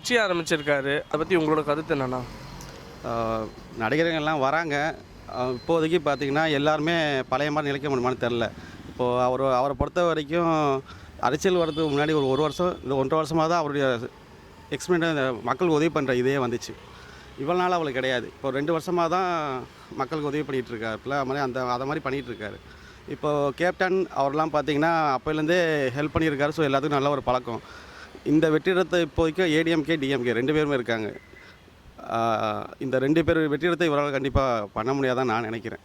கட்சி ஆரம்பிச்சிருக்காரு. அதை பற்றி உங்களோட கருத்து என்னென்னா நடிகர்கள்லாம் வராங்க. இப்போதைக்கு பார்த்தீங்கன்னா எல்லாருமே பழைய மாதிரி நிலைக்க முடியுமான்னு தெரில இப்போது அவர் அவரை பொறுத்த வரைக்கும் அரசியல் வரதுக்கு முன்னாடி ஒரு ஒரு வருஷம் இல்லை ஒன்றரை வருஷமாக தான் அவருடைய எக்ஸ்பீரியன்ஸ் மக்களுக்கு உதவி பண்ணுற இதே வந்துச்சு. இவ்வளோ நாள் அவளுக்கு கிடையாது. இப்போ ரெண்டு வருஷமாக தான் மக்களுக்கு உதவி பண்ணிகிட்டு இருக்காருல அது மாதிரி அந்த அதை மாதிரி பண்ணிகிட்டு இருக்காரு. இப்போது கேப்டன் அவர்லாம் பார்த்தீங்கன்னா அப்போலேருந்தே ஹெல்ப் பண்ணியிருக்காரு. ஸோ எல்லாத்துக்கும் நல்ல ஒரு பழக்கம். இந்த வெற்றிடத்தை இப்போதைக்கு ஏடிஎம்கே டிஎம்கே ரெண்டு பேருமே இருக்காங்க. இந்த ரெண்டு பேர் வெற்றிடத்தை இவரால் கண்டிப்பாக பண்ண முடியாதான் நான் நினைக்கிறேன்.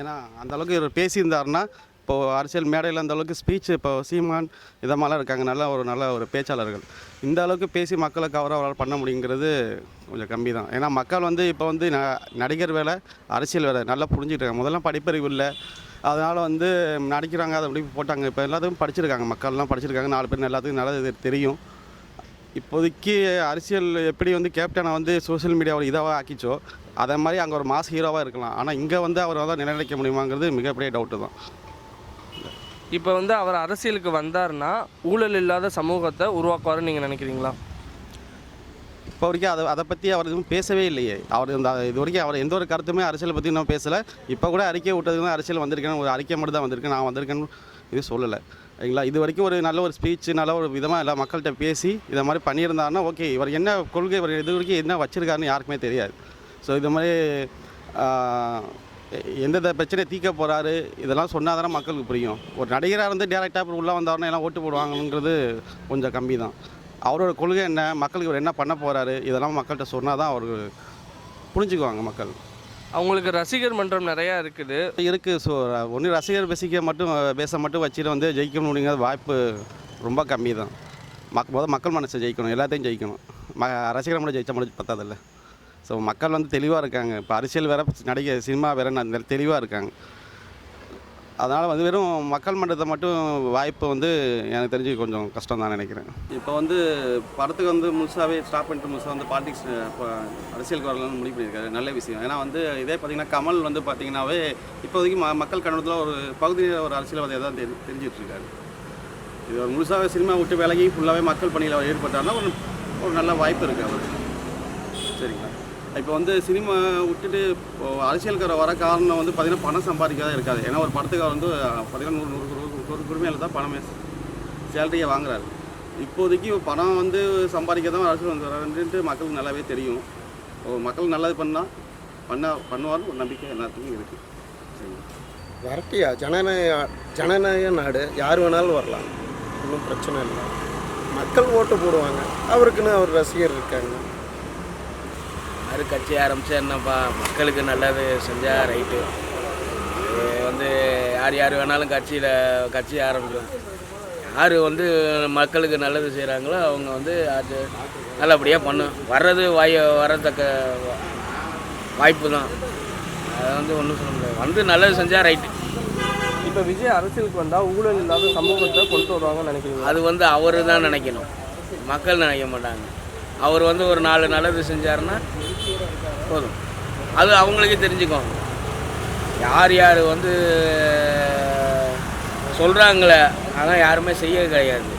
ஏன்னா அந்த அளவுக்கு இவர் பேசியிருந்தாருன்னா இப்போது அரசியல் மேடையில் அந்தளவுக்கு ஸ்பீச் இப்போ சீமான் இதை மாதிரிலாம் இருக்காங்க. நல்ல ஒரு நல்ல ஒரு பேச்சாளர்கள். இந்த அளவுக்கு பேசி மக்களை கவர அவரால் பண்ண முடியுங்கிறது கொஞ்சம் கம்மி தான் ஏன்னா மக்கள் வந்து இப்போ வந்து ந நடிகர் வேலை அரசியல் வேலை நல்லா புரிஞ்சுக்கிட்டாங்க முதல்ல படிப்பறிவு இல்லை. அதனால் வந்து நடிக்கிறாங்க அதை அப்படி போட்டாங்க. இப்போ எல்லாத்துக்கும் படிச்சிருக்காங்க. மக்கள்லாம் படிச்சிருக்காங்க. நாலு பேர் எல்லாத்துக்கும் நல்லது தெரியும். இப்போதைக்கு அரசியல் எப்படி வந்து கேப்டனை வந்து சோஷியல் மீடியாவில் இதாக ஆக்கிச்சோ அதே மாதிரி அங்கே ஒரு மாஸ் ஹீரோவாக இருக்கலாம். ஆனால் இங்கே வந்து அவரை தான் நிலைநிற்க முடியுமாங்கிறது மிகப்பெரிய டவுட்டு தான். இப்போ வந்து அவர் அரசியலுக்கு வந்தாருன்னா ஊழல் இல்லாத சமூகத்தை உருவாக்குவாருன்னு நீங்கள் நினைக்கிறீங்களா? இப்போ வரைக்கும் அதை அதை பற்றி அவர் எதுவும் பேசவே இல்லையே. அவர் இந்த இது வரைக்கும் அவர் எந்த ஒரு கருத்துமே அரசியலை பற்றி இன்னும் பேசலை. இப்போ கூட அறிக்கை விட்டதுக்கு தான் அரசியல் வந்திருக்கேன் ஒரு அறிக்கை மட்டும் தான் வந்திருக்கேன் நான் வந்திருக்கேன்னு இது சொல்லலை. சரிங்களா? இது வரைக்கும் ஒரு நல்ல ஒரு ஸ்பீச் நல்ல ஒரு விதமாக எல்லா மக்கள்கிட்ட பேசி இதை மாதிரி பண்ணியிருந்தாருன்னா ஓகே இவர் என்ன கொள்கை இவர் இது வரைக்கும் என்ன வச்சுருக்காருன்னு யாருக்குமே தெரியாது. ஸோ இது மாதிரி எந்தெந்த பிரச்சனையை தீர்க்க போகிறாரு இதெல்லாம் சொன்னால் தானே மக்களுக்கு புரியும். ஒரு நடிகராக இருந்து டேரெக்டாக உள்ளே வந்தாருன்னா எல்லாம் ஓட்டு போடுவாங்கங்கிறது கொஞ்சம் கம்மி தான் அவரோட கொள்கை என்ன? மக்களுக்கு இவர் என்ன பண்ண போகிறாரு இதெல்லாம் மக்கள்கிட்ட சொன்னால் தான் அவருக்கு புரிஞ்சுக்குவாங்க மக்கள். அவங்களுக்கு ரசிகர் மன்றம் நிறையா இருக்குது. இருக்குது ஸோ ஒன்று ரசிகர் பேசிக்க மட்டும் பேச மட்டும் வச்சுட்டு வந்து ஜெயிக்கணும் அப்படிங்கிற வாய்ப்பு ரொம்ப கம்மி தான் மக் முதல் மக்கள் மனசை ஜெயிக்கணும். எல்லாத்தையும் ஜெயிக்கணும். ம ரசிகர் மட்டும் ஜெயிச்சா மட்டும் பத்தாதில்ல. ஸோ மக்கள் வந்து தெளிவாக இருக்காங்க. இப்போ அரசியல் வேற நடிகை சினிமா வேற தெளிவாக இருக்காங்க. அதனால் வந்து வெறும் மக்கள் மன்றத்தை மட்டும் வாய்ப்பு வந்து எனக்கு தெரிஞ்சு கொஞ்சம் கஷ்டம் தான் நினைக்கிறேன். இப்போ வந்து படத்துக்கு வந்து முழுசாகவே ஸ்டாப் பண்ணிட்டு முழுசாக வந்து பாலிடிக்ஸ் இப்போ அரசியலுக்கு வரலாம்னு முடிவு பண்ணியிருக்காரு. நல்ல விஷயம். ஏன்னா வந்து இதே பார்த்தீங்கன்னா கமல் வந்து பார்த்திங்கனாவே இப்போதைக்கு ம மக்கள் கண்ணத்தில் ஒரு பகுதியில் ஒரு அரசியல்வாதியாக தான் தெரி தெரிஞ்சிட்ருக்காரு. இது ஒரு முழுசாகவே சினிமா விட்டு விலகி ஃபுல்லாகவே மக்கள் பணியில் அவர் ஈடுபட்டாருன்னா ஒரு ஒரு நல்ல வாய்ப்பு இருக்குது அவருக்கு. சரிங்களா? இப்போ வந்து சினிமா விட்டுட்டு அரசியல்காரர் வர காரணம் வந்து பார்த்தீங்கன்னா பணம் சம்பாதிக்காத இருக்காது. ஏன்னா ஒரு படத்துக்கு வந்து பார்த்தீங்கன்னா நூறு நூறு நூறு நூறு குடுமையில் தான் பணமே சேலரியை வாங்குறாரு. இப்போதைக்கு பணம் வந்து சம்பாதிக்க தான் அரசியல் வந்து வராருன்ட்டு மக்களுக்கு நல்லாவே தெரியும். மக்கள் நல்லது பண்ணால் பண்ணால் பண்ணுவார்னு ஒரு நம்பிக்கை எல்லாத்துக்கும் இருக்குது வரட்டியா? ஜனநாயக ஜனநாயக நாடு யார் வேணாலும் வரலாம். ஒன்றும் பிரச்சனை இல்லை. மக்கள் ஓட்டு போடுவாங்க. அவருக்குன்னு அவர் ரசிகர் இருக்காங்க. யார் கட்சி ஆரம்பிச்சா என்னப்பா? மக்களுக்கு நல்லது செஞ்சால் ரைட்டு. அது வந்து யார் யார் வேணாலும் கட்சியில் கட்சி ஆரம்பிக்கலாம். யார் வந்து மக்களுக்கு நல்லது செய்கிறாங்களோ அவங்க வந்து அது நல்லபடியாக பண்ணும். வர்றது வாய் வரத்தக்க வாய்ப்பு தான் அதை வந்து ஒன்றும் சொல்ல முடியாது. வந்து நல்லது செஞ்சால் ரைட்டு. இப்போ விஜய் அரசியலுக்கு வந்தால் ஊழல் இல்லாத சமூகத்தை கொண்டு வருவாங்கன்னு நினைக்கிறீங்களா? அது வந்து அவர் தான் நினைக்கணும். மக்கள் நினைக்க மாட்டாங்க. அவர் வந்து ஒரு நாலு நல்லது செஞ்சாருன்னா போதும். அது அவங்களுக்கே தெரிஞ்சுக்கும் யார் யார் வந்து சொல்கிறாங்களே அதான் யாருமே செய்ய கிடையாது.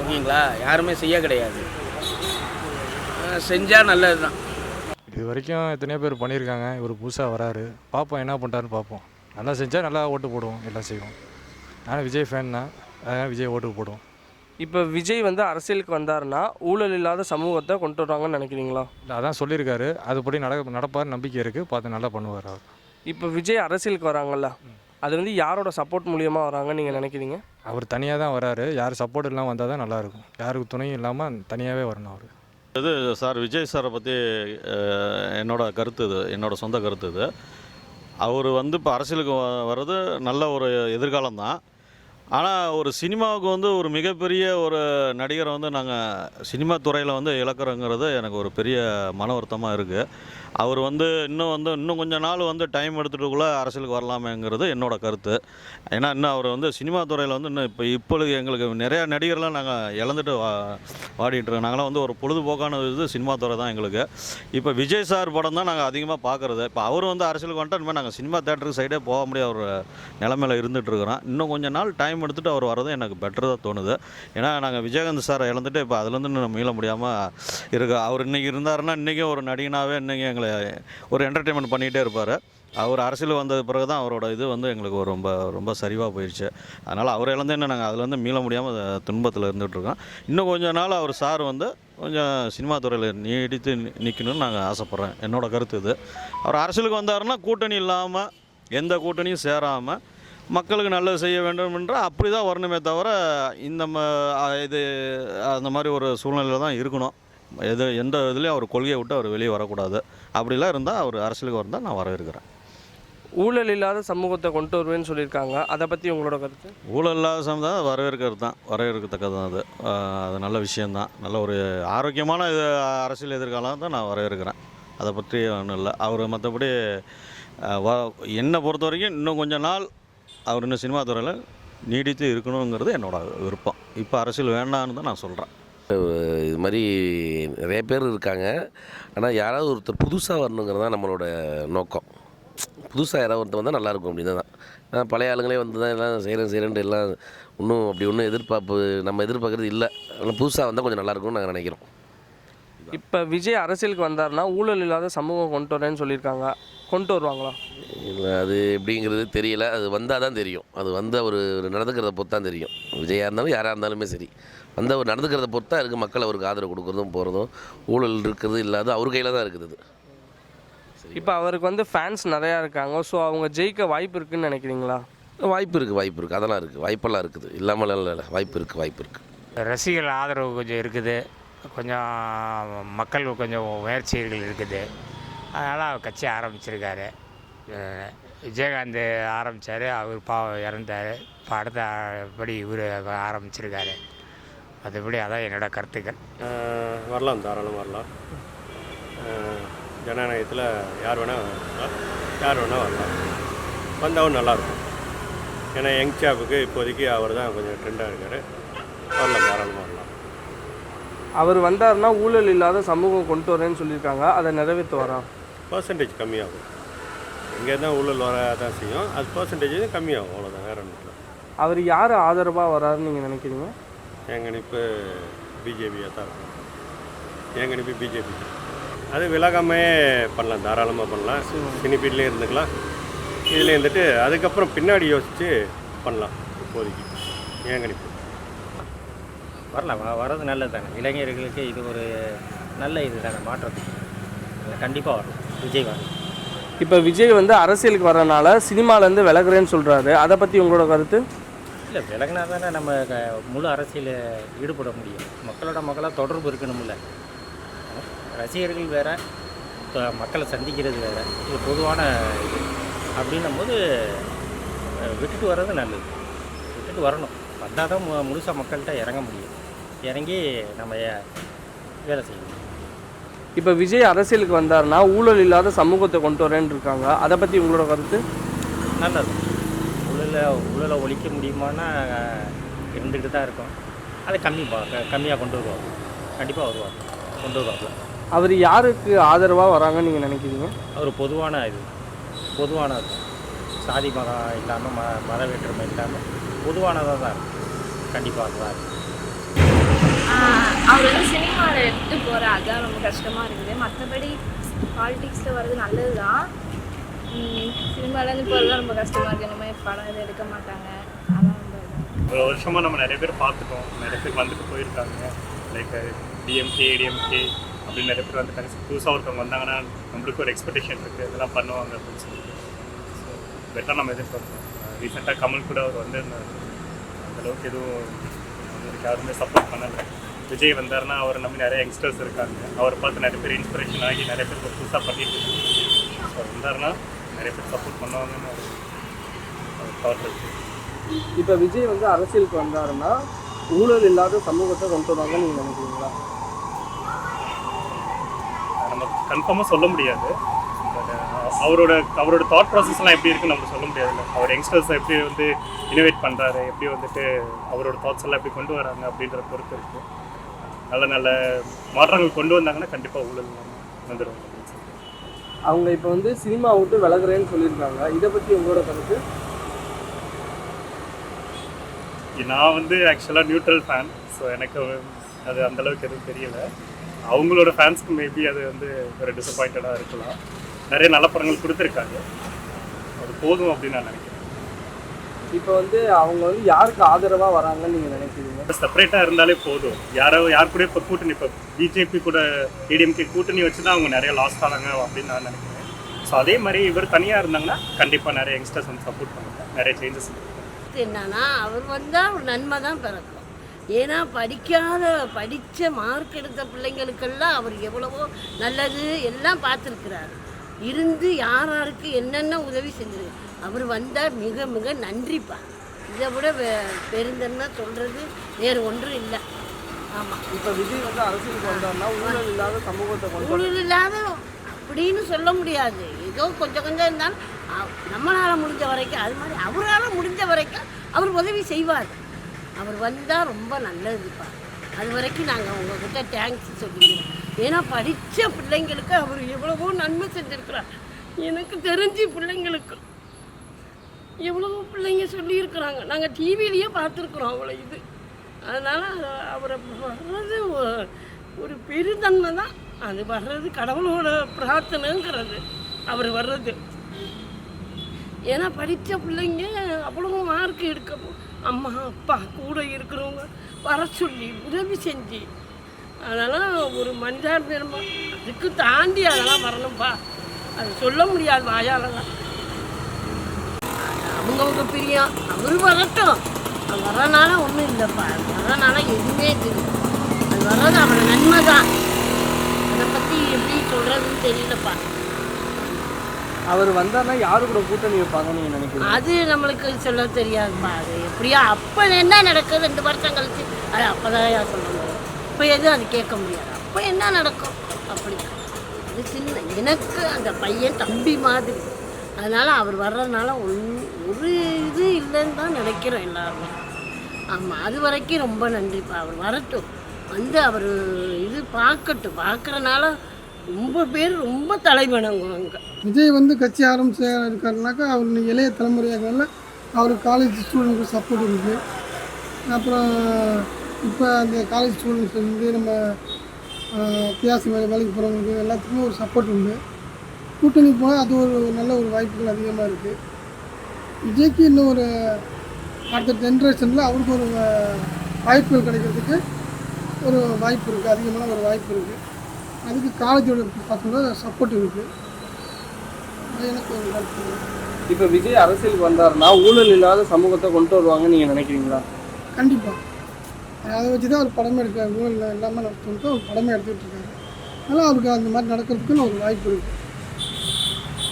ஓகேங்களா? யாருமே செய்ய கிடையாது. செஞ்சால் நல்லது தான் இது வரைக்கும் எத்தனையோ பேர் பண்ணியிருக்காங்க. இவர் புதுசாக வராரு. பார்ப்போம் என்ன பண்ணுறாருன்னு பார்ப்போம். நல்லா செஞ்சால் நல்லா ஓட்டு போடுவோம் எல்லாம் செய்வோம். நானும் விஜய் ஃபேன் தான். அதனால் விஜய் ஓட்டு போடுவோம். இப்போ விஜய் வந்து அரசியலுக்கு வந்தாருன்னா ஊழல் இல்லாத சமூகத்தை கொண்டு வருவாங்கன்னு நினைக்கிறீங்களா? அதான் சொல்லியிருக்காரு. அதுபடி நட நடப்பார் நம்பிக்கை இருக்குது பார்த்து நல்லா பண்ணுவார் அவர். இப்போ விஜய் அரசியலுக்கு வராங்கல்ல அது வந்து யாரோட சப்போர்ட் மூலியமாக வராங்கன்னு நீங்கள் நினைக்கிறீங்க? அவர் தனியாக தான் வராரு. யார் சப்போர்ட் இல்லாமல் வந்தால் தான் நல்லாயிருக்கும் யாருக்கு துணையும் இல்லாமல் தனியாகவே வரணும் அவர். இது சார் விஜய் சாரை பற்றி என்னோட கருத்து இது. என்னோட சொந்த கருத்து இது. அவர் வந்து இப்போ அரசியலுக்கு வ- வர்றது நல்ல ஒரு எதிர்காலம் தான். ஆனால் ஒரு சினிமாவுக்கு வந்து ஒரு மிகப்பெரிய ஒரு நடிகரை வந்து நாங்கள் சினிமா துறையில் வந்து இழக்கிறோங்கிறது எனக்கு ஒரு பெரிய மன வருத்தமாக இருக்குது அவர் வந்து இன்னும் வந்து இன்னும் கொஞ்சம் நாள் வந்து டைம் எடுத்துகிட்டுக்குள்ளே அரசியலுக்கு வரலாமேங்கிறது என்னோட கருத்து. ஏன்னா இன்னும் அவர் வந்து சினிமா துறையில் வந்து இன்னும் இப்போ இப்பொழுது எங்களுக்கு நிறையா நடிகர்லாம் நாங்கள் இழந்துட்டு வா வாடிட்டு இருக்கோம் நாங்களாம் வந்து ஒரு பொழுதுபோக்கான இது சினிமா துறை தான் எங்களுக்கு. இப்போ விஜய் சார் படம் தான் நாங்கள் அதிகமாக பார்க்குறது இப்போ அவர் வந்து அரசியலுக்கு வந்துட்டு இனிமேல் நாங்கள் சினிமா தேட்டருக்கு சைடே போக முடியாத ஒரு நிலமையில இருந்துகிட்ருக்குறோம் இன்னும் கொஞ்ச நாள் டைம் எடுத்துகிட்டு அவர் வர்றது எனக்கு பெட்டராக தோணுது. ஏன்னா நாங்கள் விஜயகாந்த் சாரை இழந்துட்டு இப்போ அதுலேருந்து இன்னும் மீள முடியாமல் இருக்கு. அவர் இன்றைக்கி இருந்தாருன்னா இன்றைக்கும் ஒரு நடிகனாகவே இன்றைக்கி எங்களை ஒரு என்டர்டெயின்மெண்ட் பண்ணிகிட்டே இருப்பார். அவர் அரசியல் வந்தது பிறகு தான் அவரோட இது வந்து எங்களுக்கு ஒரு ரொம்ப ரொம்ப சரிவாக போயிடுச்சு அதனால் அவர் இழந்து இன்னும் நாங்கள் அதுலேருந்து மீள முடியாமல் துன்பத்தில் இருந்துகிட்ருக்கோம் இன்னும் கொஞ்ச நாள் அவர் சார் வந்து கொஞ்சம் சினிமா துறையில் நீடித்து நிற்கணும்னு நாங்கள் ஆசைப்பட்றேன் என்னோட கருத்து இது. அவர் அரசியலுக்கு வந்தாருன்னா கூட்டணி இல்லாமல் எந்த கூட்டணியும் சேராமல் மக்களுக்கு நல்லது செய்ய வேண்டும் என்ற அப்படி தான் வரணுமே தவிர இந்த ம இது அந்த மாதிரி ஒரு சூழ்நிலையில் தான் இருக்கணும். எது எந்த இதுலேயும் அவர் கொள்கையை விட்டு அவர் வெளியே வரக்கூடாது. அப்படிலாம் இருந்தால் அவர் அரசியலுக்கு வந்தால் நான் வரவேற்கிறேன். ஊழல் இல்லாத சமூகத்தை கொண்டு வருவேன்னு சொல்லியிருக்காங்க. அதை பற்றி உங்களோட கருத்து? ஊழல் இல்லாத சமுதாயம் வரவேற்கிறது தான். வரவேற்கத்தக்கது தான் அது. அது நல்ல விஷயந்தான் நல்ல ஒரு ஆரோக்கியமான இது அரசியல் எதிர்காலம் தான் நான் வரவேற்கிறேன். அதை பற்றி ஒன்றும் இல்லை. அவர் மற்றபடி வ என்னை பொறுத்த வரைக்கும் இன்னும் கொஞ்ச நாள் அவர் இன்னும் சினிமா துறையில் நீடித்து இருக்கணுங்கிறது என்னோட விருப்பம். இப்போ அரசியல் வேண்டான்னு தான் நான் சொல்கிறேன் இது மாதிரி நிறைய பேர் இருக்காங்க. ஆனால் யாராவது ஒருத்தர் புதுசாக வரணுங்கிறது தான் நம்மளோட நோக்கம். புதுசாக யாராவது ஒருத்தர் வந்தால் நல்லாயிருக்கும் அப்படின்னு தான். ஆனால் பழைய ஆளுங்களே வந்து தான் எல்லாம் செய்கிறேன் செய்கிறேன்ட்டு எல்லாம் இன்னும் அப்படி ஒன்றும் எதிர்பார்ப்பு நம்ம எதிர்பார்க்குறது இல்லை. ஆனால் புதுசாக வந்தால் கொஞ்சம் நல்லாயிருக்கும்னு நாங்கள் நினைக்கிறோம். இப்போ விஜய் அரசியலுக்கு வந்தாருன்னா ஊழல் இல்லாத சமூகம் கொண்டு வரேன்னு சொல்லியிருக்காங்க. கொண்டு வருவாங்களா? இல்லை அது எப்படிங்கிறது தெரியல. அது வந்தால் தான் தெரியும். அது வந்து அவர் நடந்துக்கிறத பொறுத்து தான் தெரியும். விஜயா இருந்தாலும் யாராக இருந்தாலுமே சரி. வந்து அவர் நடந்துக்கிறத பொறுத்து தான் இருக்குது மக்கள் அவருக்கு ஆதரவு கொடுக்குறதும் போகிறதும் ஊழல் இருக்கிறது இல்லாத அவர் கையில் தான் இருக்குது. இப்போ அவருக்கு வந்து ஃபேன்ஸ் நிறையா இருக்காங்க. ஸோ அவங்க ஜெயிக்க வாய்ப்பு இருக்குன்னு நினைக்கிறீங்களா? வாய்ப்பு இருக்குது வாய்ப்பு இருக்குது அதெல்லாம் இருக்குது வாய்ப்பெல்லாம் இருக்குது. இல்லாமல் இல்லை வாய்ப்பு இருக்குது வாய்ப்பு இருக்குது ரசிகர்கள் ஆதரவு கொஞ்சம் இருக்குது. கொஞ்சம் மக்கள் கொஞ்சம் முயற்சிகள் இருக்குது. அதனால் அவர் கட்சி ஆரம்பிச்சிருக்காரு. விஜயகாந்த் ஆரம்பித்தார் அவர் பாவம் இறந்தார். இப்போ அடுத்த படி இவர் ஆரம்பிச்சிருக்காரு. மற்றபடி அதான் என்னோடய கருத்துக்கள். வரலாம் தாராளம் வரலாம். ஜனநாயகத்தில் யார் வேணால் வரலாம். யார் வேணால் வரலாம். வந்தவன் நல்லாயிருக்கும். ஏன்னா யங் சாப்புக்கு இப்போதைக்கு அவர் தான் கொஞ்சம் ட்ரெண்டாக இருக்கார். வரலாம் தாராளமாக வரலாம். அவர் வந்தாருன்னா ஊழல் இல்லாத சமூகம் கொண்டு வரேன்னு சொல்லியிருக்காங்க. அதை நிறைவேற்றுவாரா? பர்சன்டேஜ் கம்மியாகும். இங்கே தான் ஊழல் வர தான் செய்யும். அது பர்சன்டேஜ் கம்மியாகும். அவ்வளோதான் வேறு ஒன்றும் அவர் யார் ஆதரவாக வராருன்னு நீங்கள் நினைக்கிறீங்க? என் கணிப்பு பிஜேபியாக தான் இருக்கும். என் கணிப்பு பிஜேபி. அது விலகாமே பண்ணலாம். தாராளமாக பண்ணலாம். சினி ஃபீல்ட்லேயும் இருந்துக்கலாம். இதுலேயும் இருந்துட்டு அதுக்கப்புறம் பின்னாடி யோசித்து பண்ணலாம் இப்போதைக்கு. என் கணிப்பு. வரலாம். வர்றது நல்லது தானே இளைஞர்களுக்கு இது ஒரு நல்ல இது தானே மாற்றத்துக்கு கண்டிப்பாக வரலாம் விஜய் வரலாம். இப்போ விஜய் வந்து அரசியலுக்கு வரனால சினிமாலேருந்து விலகுறேன்னு சொல்கிறாரு அதை பற்றி உங்களோட கருத்து? இல்லை விலகினா தானே நம்ம க- முழு அரசியல் ஈடுபட முடியும். மக்களோட மக்களாக தொடர்பு இருக்கணும்ல. ரசிகர்கள் வேற மக்களை சந்திக்கிறது வேற. இது பொதுவான இது. அப்படின்னும் போது விட்டுட்டு வர்றது நல்லது. விட்டுட்டு வரணும். வந்தால் தான் முழுசாக மக்கள்கிட்ட இறங்க முடியும். இறங்கி நம்ம வேலை செய்யணும். இப்போ விஜய் அரசியலுக்கு வந்தாருன்னா ஊழல் இல்லாத சமூகத்தை கொண்டு வரேன்னு இருக்காங்க. அதை பற்றி உங்களோட கருத்து? நல்லது. ஊழலை ஊழலை ஒழிக்க முடியுமான்னா இருந்துக்கிட்டு தான் இருக்கும். அதை கம்மி கம்மியாக கொண்டு வருவாங்க. கண்டிப்பாக வருவாங்க. கொண்டு வருவாங்க. அவர் யாருக்கு ஆதரவாக வராங்கன்னு நீங்கள் நினைக்கிறீங்க? அவர் பொதுவான இது. பொதுவான இது. சாதி மதம் இல்லாமல் ம மத வேற்றுமை இல்லாமல் பொதுவானதாக தான். கண்டிப்பாக இருக்கும் அவர் வந்து சினிமாவில் எடுத்து போகிற அதான் ரொம்ப கஷ்டமாக இருக்குது. மற்றபடி பாலிடிக்ஸில் வர்றது நல்லது தான் சினிமாலேருந்து போகிறது ரொம்ப கஷ்டமாக இருக்குது இந்த படம் எதுவும் எடுக்க மாட்டாங்க. அதான் ஒரு வருஷமாக நம்ம நிறைய பேர் பார்த்துட்டோம். நிறைய பேர் வந்துட்டு போயிருக்காங்க. லைக் டிஎம்கே ஏடிஎம்கே அப்படின்னு நிறைய பேர் வந்துட்டாங்க. புதுசாக ஒருத்தவங்க வந்தாங்கன்னா நம்மளுக்கு ஒரு எக்ஸ்பெக்டேஷன் இருக்குது இதெல்லாம் பண்ணுவாங்க அப்படின்னு சொல்லிட்டு. ஸோ பெட்டர் நம்ம எதிர்பார்க்கணும் ரீசெண்டாக கமல் கூட அவர் வந்து அந்தளவுக்கு எதுவும் அவங்களுக்கு யாருமே சப்போர்ட் பண்ணலை. விஜய் வந்தாருன்னா அவரை நம்பி நிறைய யங்ஸ்டர்ஸ் இருக்காங்க. அவரை பார்த்து நிறைய பேர் இன்ஸ்பிரேஷன் ஆகி நிறைய பேர் புதுசாக பண்ணிட்டு இருக்காங்க. ஸோ வந்தாருன்னா நிறைய பேர் சப்போர்ட் பண்ணுவாங்கன்னு ஒரு தாட் இருக்குது இப்போ விஜய் வந்து அரசியலுக்கு வந்தாருன்னா ஊழல் இல்லாத சமூகத்தை கொண்டு வருவாங்கன்னு நீங்கள் நினைக்கிறீங்களா? நம்ம கன்ஃபார்மாக சொல்ல முடியாது. அவரோட அவரோட தாட் ப்ராசஸ்லாம் எப்படி இருக்குன்னு நம்ம சொல்ல முடியாதுல்ல அவர் யங்ஸ்டர்ஸ் எப்படி வந்து இனோவேட் பண்ணுறாரு எப்படி வந்துட்டு அவரோட தாட்ஸ் எல்லாம் எப்படி கொண்டு வராங்க அப்படின்ற பொறுத்து இருக்குது நல்ல நல்ல மாற்றங்கள் கொண்டு வந்தாங்கன்னா கண்டிப்பாக ஊழல் வந்துடும் அவங்க இப்போ வந்து சினிமா விட்டு விலகுறேன்னு சொல்லியிருக்காங்க. இதை பற்றி உங்களோட கருத்து? நான் வந்து ஆக்சுவலாக நியூட்ரல் ஃபேன் ஸோ எனக்கு அது அந்த அளவுக்கு எதுவும் தெரியல. அவங்களோட ஃபேன்ஸ்க்கு மேபி அது வந்து ஒரு டிசப்பாயிண்டடாக இருக்கலாம். நிறைய நல்ல படங்கள் கொடுத்துருக்காங்க. அது போதும் அப்படின்னு நான் நினைக்கிறேன். இப்போ வந்து அவங்க வந்து யாருக்கு ஆதரவாக வராங்கன்னு நீங்கள் நினைக்கிறீங்க? செப்பரேட்டாக இருந்தாலே போதும். யாரோ யார் கூட இப்போ கூட்டணி இப்போ பிஜேபி கூட ஏடிஎம்கே கூட்டணி வச்சு தான் அவங்க நிறைய லாஸ்ட் ஆனாங்க அப்படின்னு நான் நினைக்கிறேன். ஸோ அதே மாதிரி இவர் தனியாக இருந்தாங்கன்னா கண்டிப்பாக நிறைய யங்ஸ்டர்ஸ் வந்து சப்போர்ட் பண்ணுவாங்க. நிறைய சேஞ்சஸ் என்னன்னா அவர் வந்தால் ஒரு நன்மை தான் பிறக்கும். ஏன்னா படிக்காத படித்த மார்க் எடுத்த பிள்ளைங்களுக்கெல்லாம் அவர் எவ்வளவோ நல்லது எல்லாம் பார்த்துருக்கிறார். இருந்து யார் யாருக்கு என்னென்ன உதவி செஞ்சிருக்கு அவர் வந்தால் மிக மிக நன்றிப்பா. இதை விட பெருந்தன்மை சொல்கிறது வேறு ஒன்றும் இல்லை. ஆமாம் இப்போ விஜய் வந்து அரசியலுக்கு வந்தாருன்னா ஊழல் இல்லாத சமூகத்தை ஊழல் இல்லாத அப்படின்னு சொல்ல முடியாது. ஏதோ கொஞ்சம் கொஞ்சம் இருந்தாலும் நம்மளால முடிஞ்ச வரைக்கும் அது மாதிரி அவரால் முடிஞ்ச வரைக்கும் அவர் உதவி செய்வார். அவர் வந்தால் ரொம்ப நல்லதுப்பா. அது வரைக்கும் நாங்கள் உங்ககிட்ட தேங்க்ஸ் சொல்லிக்கிறோம். ஏன்னா படித்த பிள்ளைங்களுக்கு அவர் எவ்வளவோ நன்மை செஞ்சுருக்கிறார். எனக்கு தெரிஞ்சு பிள்ளைங்களுக்கு. எவ்வளவோ பிள்ளைங்க சொல்லியிருக்கிறாங்க. நாங்கள் டிவிலேயே பார்த்துருக்குறோம் அவ்வளோ இது. அதனால் அவரை வர்றது ஒரு பெருந்தன்மை தான். அது வர்றது கடவுளோட பிரார்த்தனைங்கிறது. அவர் வர்றது. ஏன்னா படித்த பிள்ளைங்க அவ்வளோ மார்க் எடுக்க அம்மா அப்பா கூட இருக்கிறவங்க வர சொல்லி உதவி செஞ்சு. அதெல்லாம் ஒரு மனிதாபிமா அதுக்கு தாண்டி அதெல்லாம் வரணும்ப்பா அது சொல்ல முடியாது வாயாலலாம். அவங்கவுங்க பிரியம் அவர் வரட்டும் அது வரனால ஒன்றும் இல்லைப்பா. வரனால எதுவுமே தெரியும். அது வர்றது அவரோட நன்மை தான். அதை பற்றி எப்படி சொல்கிறதுன்னு தெரியலப்பா. அவர் வந்தாருன்னா யாரு கூட கூட்டணி வைப்பாங்கன்னு நினைக்கிறீங்க? அது நம்மளுக்கு சொல்ல தெரியாதுப்பா. அது எப்படியா அப்போ என்ன நடக்குது? ரெண்டு வருஷம் கழிச்சு. அது அப்போ தான் சொல்ல முடியும். இப்போ எதுவும் அது கேட்க முடியாது. அப்போ என்ன நடக்கும்? அப்படி. அது சின்ன எனக்கு அந்த பையன் தம்பி மாதிரி. அதனால் அவர் வர்றதுனால ஒன் ஒரு இது இல்லைன்னு தான் நினைக்கிறோம் எல்லாருமே. ஆமாம் அது வரைக்கும் ரொம்ப நன்றிப்பா. அவர் வரட்டும். வந்து அவர் இது பார்க்கட்டும். பார்க்குறனால ரொம்ப பேர் ரொம்ப தலைவணங்குவாங்க. விஜய் வந்து கட்சி ஆரம்பிச்சு இருக்காருனாக்கா அவர் இளைய தலைமுறையாக அவருக்கு காலேஜ் ஸ்டூடெண்ட்க்கு சப்போர்ட் இருக்குது அப்புறம் இப்போ அந்த காலேஜ் ஸ்டூடெண்ட்ஸ் வந்து நம்ம வித்தியாச வேலைக்கு போகிறவங்களுக்கு எல்லாத்துக்குமே ஒரு சப்போர்ட் உண்டு. கூட்டணி போனால் அது ஒரு நல்ல ஒரு வாய்ப்புகள் அதிகமாக இருக்குது விஜய்க்கு இன்னும் ஒரு அடுத்த ஜென்ரேஷனில் அவருக்கு ஒரு வாய்ப்புகள் கிடைக்கிறதுக்கு ஒரு வாய்ப்பு இருக்குது அதிகமான ஒரு வாய்ப்பு இருக்குது அதுக்கு காலேஜோட பசங்க சப்போர்ட் இருக்குது அது எனக்கு ஒரு கருத்து இப்போ விஜய் அரசியலுக்கு வந்தாருன்னா ஊழல் இல்லாத சமூகத்தை கொண்டு வருவாங்கன்னு நீங்கள் நினைக்கிறீங்களா? கண்டிப்பாக அதை வச்சு தான் அவர் படமே எடுக்க ஊழல் இல்லாமல் நடத்துட்டு அவர் படமே எடுத்துகிட்டு இருக்காரு. அதனால் அவருக்கு அந்த மாதிரி நடக்கிறதுக்குன்னு ஒரு வாய்ப்பு இருக்குது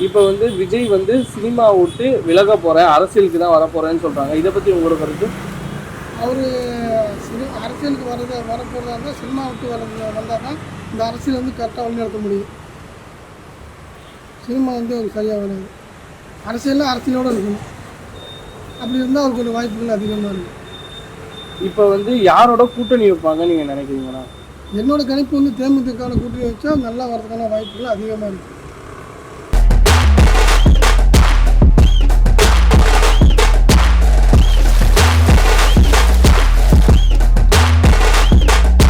இப்போ வந்து விஜய் வந்து சினிமா விட்டு விலக போகிறேன் அரசியலுக்கு தான் வர போகிறேன்னு சொல்கிறாங்க இதை பற்றி உங்களோட கருத்து? அவர் சினி அரசியலுக்கு வர்றத வரப்போகிறதா இருந்தால் சினிமா விட்டு வர்றது வந்தால் தான் இந்த அரசியல் வந்து கரெக்டாக வழிநடத்த முடியும். சினிமா வந்து அவருக்கு சரியாக வராது. அரசியலில் அரசியலோடு இருக்கணும். அப்படி இருந்தால் அவருக்கு ஒரு வாய்ப்புகள் அதிகமாக இருக்கும் இப்போ வந்து யாரோட கூட்டணி வைப்பாங்கன்னு நீங்கள் நினைக்கிறீங்களா? என்னோட கணிப்பு வந்து தேமுதிகவில் கூட்டணி வச்சா நல்லா வர்றதுக்கான வாய்ப்புகள் அதிகமாக இருக்குது